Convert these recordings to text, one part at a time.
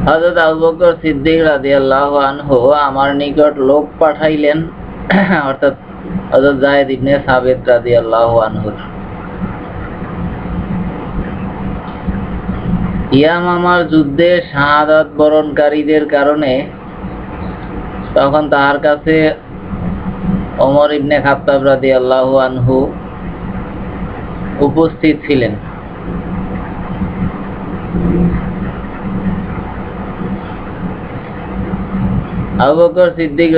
হযরত আবু বকর সিদ্দিক রাদিয়াল্লাহু আনহু আমার নিকট লোক পাঠাইলেন, অর্থাৎ হযরত যায়েদ ইবনে সাবিত রাদিয়াল্লাহু আনহু যুদ্ধে শাহাদাত বরণকারীদের কারণে তখন তাহার কাছে ওমর ইবনে খাত্তাব রাদিয়াল্লাহু আনহু উপস্থিত ছিলেন। আবু বকর সিদ্দিক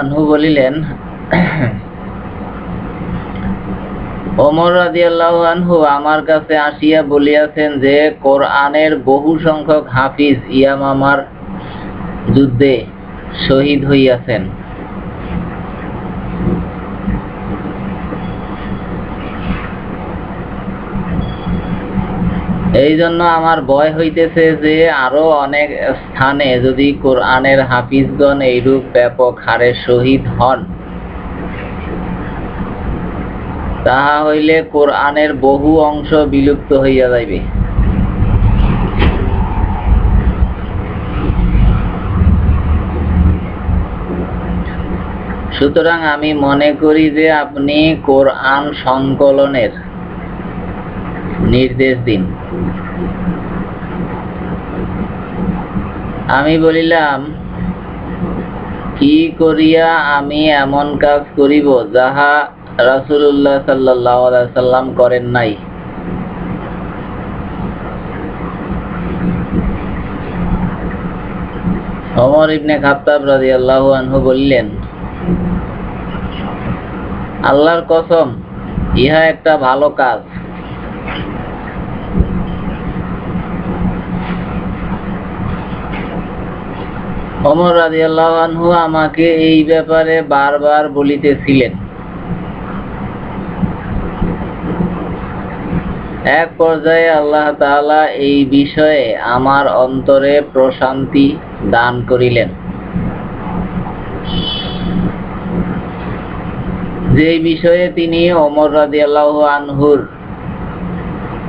আনহু বলিলেন আনহু আমার কাছে আসিয়া বলিয়াছেন যে, কোরআনের বহু সংখ্যক হাফিজ ইয়ামামার যুদ্ধে শহীদ হইয়াছেন। এই জন্য আমার ভয় হইতেছে যে আরও অনেক স্থানে যদি কোরআনের হাফিজগণ এইরূপ ব্যাপক হারে শহীদ হন, তাহা হইলে কোরআনের বহু অংশ বিলুপ্ত হইয়া যাইবে। সুতরাং আমি মনে করি যে আপনি কোরআন সংকলনের নির্দেশ দিন। আমি বলিলাম, কি করিয়া আমি এমন কাজ করিব যাহা আলাইহি সাল্লাম করেন নাই? ওমর ইবনে খাত্তাব রাদিয়াল্লাহু আনহু বললেন, আল্লাহর কসম, ইহা একটা ভালো কাজ। ওমর রাদিয়াল্লাহু আনহু আমাকে এই ব্যাপারে বারবার বলিতেছিলেন। এক পর্যায়ে আল্লাহ তাআলা এই বিষয়ে আমার অন্তরে প্রশান্তি দান করিলেন। যে বিষয়ে তিনি ওমর রাদিয়াল্লাহু আনহুর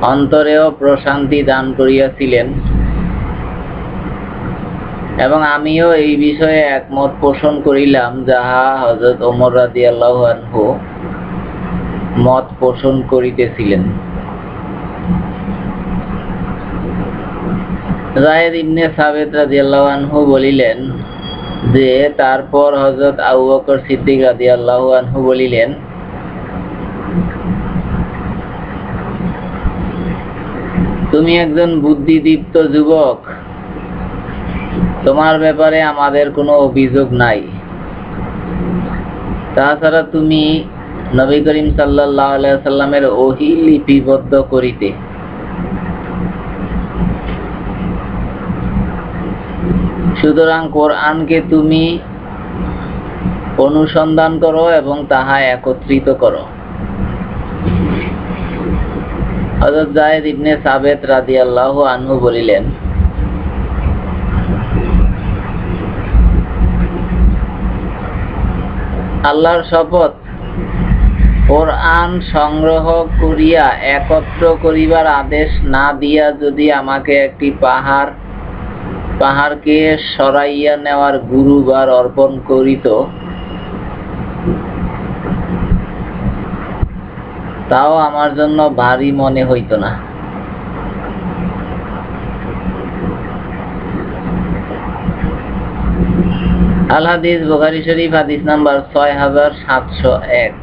অন্তরেও প্রশান্তি দান করিয়াছিলেন এবং আমিও এই বিষয়ে একমত পোষণ করিলাম, যাহা হজরত ওমর রাদিয়াল্লাহু আনহু মত পোষণ করিতেছিলেন। রাদিয়াল্লাহু আনহু বলিলেন যে, তারপর হযরত আবু বকর সিদ্দিক রাদিয়াল্লাহু আনহু বলিলেন, তুমি একজন বুদ্ধিদীপ্ত যুবক তোমার ব্যাপারে আমাদের কোনো অভিযোগ নাই। তাছাড়া তুমি নবী করিম আলাইহি সাল্লামের ওহী লিপিবদ্ধ করিতে। সুতরাং কোরআনকে তুমি অনুসন্ধান করো এবং তাহা একত্রিত করো। হযরত জায়েদ ইবনে সাবেত রাদিয়াল্লাহু আনহু বলিলেন আল্লাহর শপথ। কোরআন সংগ্রহ করিয়া একত্র করিবার আদেশ না দিয়া যদি আমাকে একটি পাহাড়, পাহাড়কে সরাইয়া নেওয়ার গুরুবার অর্পণ করিত, তাও আমার জন্য ভারী মনে হইত না। আল হাদিস বুখারী শরীফ হাদিস নাম্বার ছয় হাজার সাতশো এক।